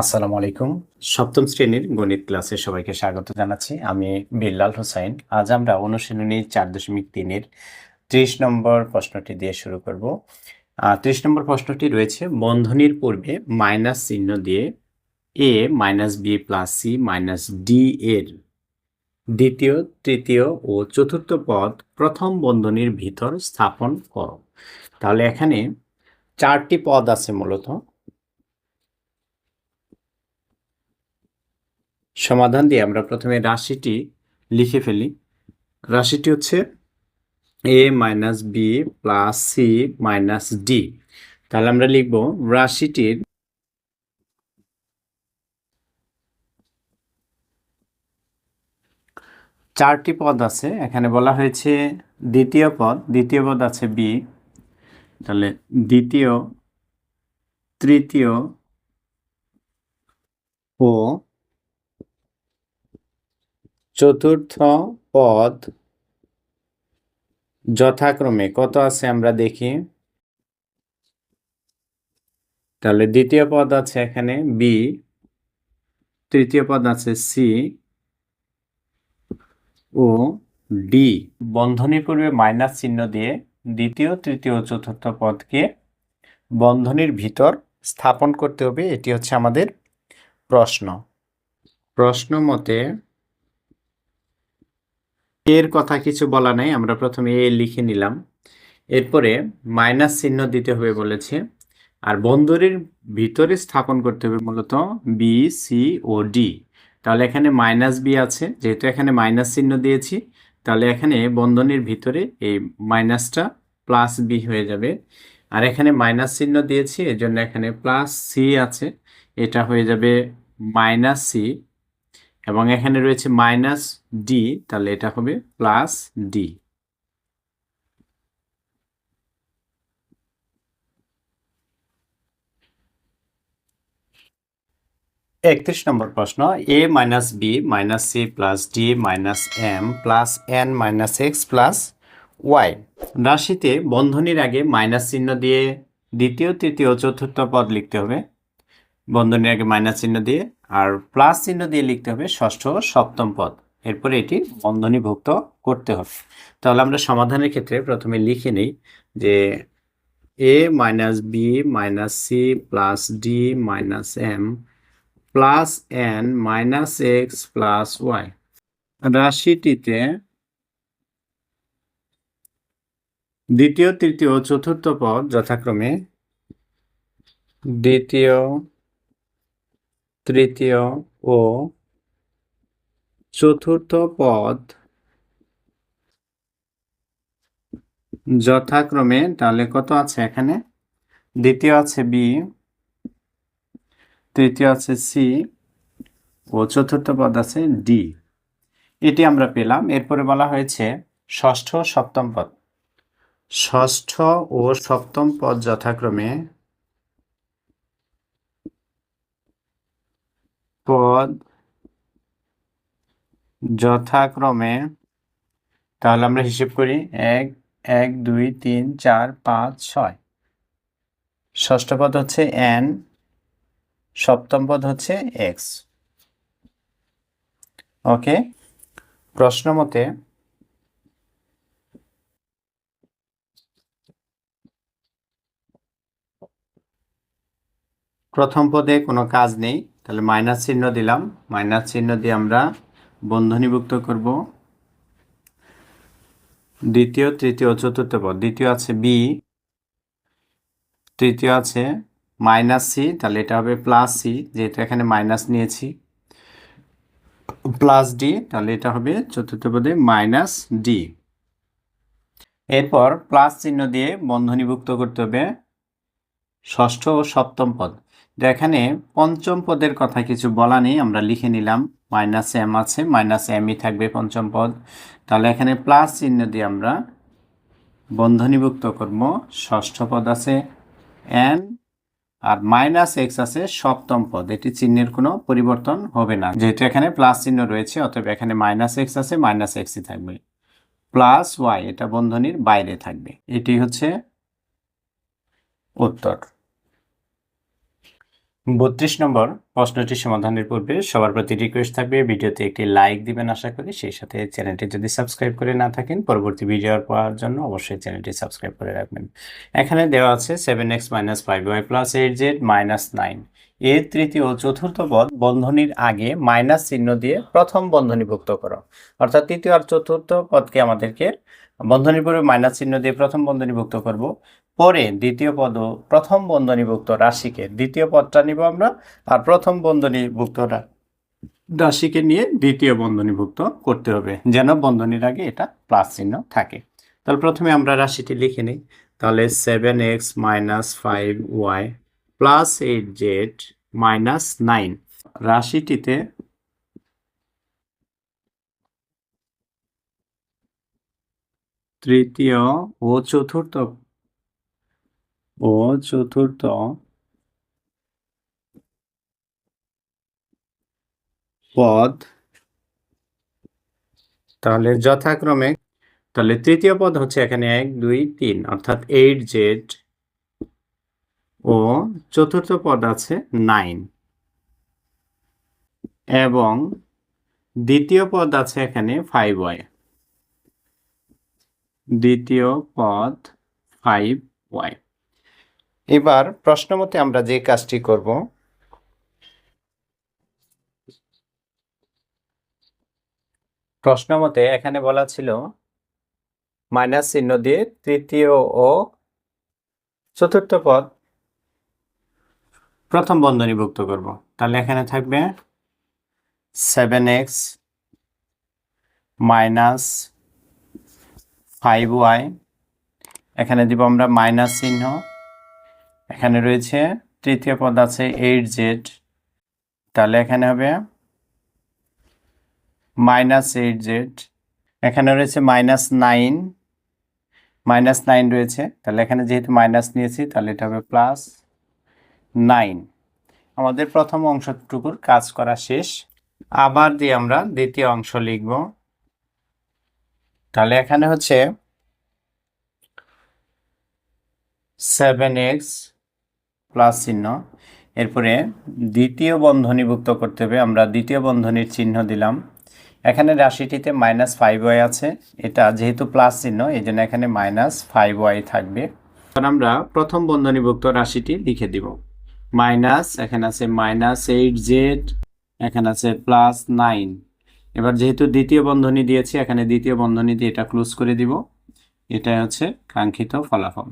আসসালামু আলাইকুম। সপ্তম শ্রেণির গণিত ক্লাসে সবাইকে স্বাগত জানাচ্ছি। আমি বিল্লাল হোসাইন আজ আমরা অনুশীলনী চার দশমিক তিনের ত্রিশ নম্বর প্রশ্নটি দিয়ে শুরু করব। ত্রিশ নম্বর প্রশ্নটি রয়েছে, বন্ধনীর পূর্বে মাইনাস চিহ্ন দিয়ে A minus B plus C minus D এর দ্বিতীয়, তৃতীয় ও চতুর্থ পদ প্রথম বন্ধনীর ভিতর স্থাপন করো। তাহলে এখানে চারটি পদ আছে মূলত। সমাধান দিয়ে আমরা প্রথমে রাশিটি লিখে ফেলি। রাশিটি হচ্ছে A minus B plus C minus D তাহলে আমরা লিখব রাশিটির চারটি পদ আছে। এখানে বলা হয়েছে দ্বিতীয় পদ দ্বিতীয় পদ আছে বি তাহলে দ্বিতীয়, তৃতীয় ও চতুর্থ পদ যথাক্রমে কত আছে আমরা দেখি? তাহলে দ্বিতীয় পদ আছে এখানে বি তৃতীয় পদ আছে সি ও ডি বন্ধনী পূর্বে মাইনাস চিহ্ন দিয়ে দ্বিতীয়, তৃতীয় চতুর্থ পদকে বন্ধনীর ভিতর স্থাপন করতে হবে, এটি হচ্ছে আমাদের প্রশ্ন। প্রশ্ন মতে এর কথা কিছু বলা নাই, আমরা প্রথমে এ লিখে নিলাম। এরপরে মাইনাস চিহ্ন দিতে হবে বলেছে, আর বন্ধনীর ভিতরে স্থাপন করতে হবে মূলত বি সি ও ডি তাহলে এখানে মাইনাস বি আছে, যেহেতু এখানে মাইনাস চিহ্ন দিয়েছি, তাহলে এখানে বন্ধনীর ভিতরে এই মাইনাসটা প্লাস বি হয়ে যাবে। আর এখানে মাইনাস চিহ্ন দিয়েছি, এজন্য এখানে প্লাস সি আছে, এটা হয়ে যাবে মাইনাস সি এবং এখানে রয়েছে মাইনাস ডি তাহলে এটা হবে প্লাস ডি একত্রিশ নম্বর প্রশ্ন A minus B minus C plus D minus M plus N minus X plus Y রাশিতে বন্ধনীর আগে মাইনাস চিহ্ন দিয়ে দ্বিতীয়, তৃতীয়, চতুর্থ পদ লিখতে হবে। বন্ধনীর আগে মাইনাস চিহ্ন দিয়ে আর প্লাস চিহ্ন দিয়ে লিখতে হবে ষষ্ঠ সপ্তম পদ। এরপরে এটি বন্ধনীভুক্ত করতে হবে। তাহলে আমরা সমাধানের ক্ষেত্রে প্রথমে লিখে নিই যে A minus B minus C plus D minus M plus N minus X plus Y. রাশিটিতে দ্বিতীয়, তৃতীয় চতুর্থ পদ যথাক্রমে দ্বিতীয় তৃতীয় ও চতুর্থ পদ যথাক্রমে, তাহলে কত আছে এখানে? দ্বিতীয় আছে বি, তৃতীয় আছে সি ও চতুর্থ পদ আছে ডি। এটি আমরা পেলাম। এরপরে বলা হয়েছে ষষ্ঠ সপ্তম পদ। ষষ্ঠ ও সপ্তম পদ যথাক্রমে পদ যথাক্রমে, তাহলে আমরা হিসেব করি এক এক, দুই, তিন, চার, পাঁচ, ছয়। ষষ্ঠ পদ হচ্ছে এন সপ্তম পদ হচ্ছে এক্স ওকে? প্রশ্ন মতে, প্রথম পদে কোনো কাজ নেই। তাহলে মাইনাস চিহ্ন দিলাম। মাইনাস চিহ্ন দিয়ে আমরা বন্ধনীভুক্ত করব। দ্বিতীয়, তৃতীয়, চতুর্থ পদ। দ্বিতীয় আছে বি তৃতীয় আছে মাইনাস সি তাহলে এটা হবে প্লাস সি যেহেতু এখানে মাইনাস নিয়েছি। প্লাস ডি তাহলে এটা হবে চতুর্থ পদে মাইনাস ডি এরপর প্লাস চিহ্ন দিয়ে বন্ধনীভুক্ত করতে হবে ষষ্ঠ ও সপ্তম পদ। এখানে পঞ্চম পদের কথা কিছু বলা নেই, আমরা লিখে নিলাম। মাইনাস এম আছে, মাইনাস এমই থাকবে পঞ্চম পদ। তাহলে এখানে প্লাস চিহ্ন দিয়ে আমরা বন্ধনীভুক্ত করব। ষষ্ঠ পদ আছে এন, আর মাইনাস এক্স আছে সপ্তম পদ। এটি চিহ্নের কোনো পরিবর্তন হবে না। যেহেতু এখানে প্লাস চিহ্ন রয়েছে, অতএব এখানে মাইনাস এক্স আছে, মাইনাস এক্সই থাকবে। প্লাস ওয়াই, এটা বন্ধনীর বাইরে থাকবে। এটি হচ্ছে উত্তর। বত্রিশ নম্বর প্রশ্নটি সমাধানের পূর্বে সবার প্রতি রিকোয়েস্ট থাকবে, ভিডিওতে একটি লাইক দিবেন আশা করি, সেই সাথে চ্যানেলটি যদি সাবস্ক্রাইব করে না থাকেন, পরবর্তী ভিডিও পাওয়ার জন্য অবশ্যই চ্যানেলটি সাবস্ক্রাইব করে রাখবেন। এখানে দেওয়া আছে seven X minus five Y plus eight Z minus nine এর তৃতীয় চতুর্থ পদ বন্ধনীর আগে মাইনাস চিহ্ন দিয়ে প্রথম বন্ধনীভুক্ত করো। অর্থাৎ তৃতীয় আর চতুর্থ পদকে আমাদেরকে বন্ধনীর পূর্বে মাইনাস চিহ্ন দিয়ে প্রথম বন্ধনীভুক্ত করব। পরে দ্বিতীয় পদ প্রথম বন্ধনীভুক্ত রাশিকে দ্বিতীয় পদটা নিব আমরা, আর প্রথম বন্ধনীভুক্ত রাশিকে নিয়ে দ্বিতীয় বন্ধনীভুক্ত করতে হবে, যেন বন্ধনীর আগে এটা প্লাস চিহ্ন থাকে। তাহলে প্রথমে আমরা রাশিটি লিখে নিই। তাহলে seven X minus five Y plus eight Z minus nine. রাশিটিতে তৃতীয় ও চতুর্থ ও চতুর্থ পদ। তাহলে যথাক্রমে, তাহলে তৃতীয় পদ হচ্ছে এখানে এক, দুই, তিন, অর্থাৎ এইট জেড ও চতুর্থ পদ আছে নাইন। এবং দ্বিতীয় পদ আছে এখানে ফাইভ ওয়াই দ্বিতীয় পদ ফাইভ ওয়াই এবার প্রশ্ন মতে আমরা যে কাজটি করব প্রশ্ন মতে এখানে বলা ছিল মাইনাস চিহ্ন দিয়ে তৃতীয় ও চতুর্থ পদ প্রথম বন্ধনীভুক্ত করব। তাহলে এখানে থাকবে seven X minus five Y এখানে দিব আমরা মাইনাস চিহ্ন। এখানে রয়েছে, তৃতীয় পদ আছে এইট জেড তাহলে এখানে হবে মাইনাস এইট জেড এখানে রয়েছে মাইনাস নাইন মাইনাস নাইন রয়েছে। তাহলে এখানে যেহেতু মাইনাস নিয়েছি, তাহলে এটা হবে প্লাস নাইন। আমাদের প্রথম অংশটুকুর কাজ করা শেষ। আবার দিয়ে আমরা দ্বিতীয় অংশ লিখব। তাহলে এখানে হচ্ছে সেভেন এক্স প্লাস চিহ্ন। এরপরে দ্বিতীয় বন্ধনীভুক্ত করতে হবে। আমরা দ্বিতীয় বন্ধনীর চিহ্ন দিলাম। এখানে রাশিটিতে মাইনাস ফাইভ ওয়াই আছে। এটা যেহেতু প্লাস চিহ্ন এই জন্য এখানে মাইনাস ফাইভ ওয়াই থাকবে। আমরা প্রথম বন্ধনীভুক্ত রাশিটি লিখে দিব। মাইনাস, এখানে আছে মাইনাস এইট জেড, এখানে আছে প্লাস নাইন। এবার যেহেতু দ্বিতীয় বন্ধনী দিয়েছি, এখানে দ্বিতীয় বন্ধনী দিয়ে এটা ক্লোজ করে দিব। এটাই হচ্ছে কাঙ্ক্ষিত ফলাফল।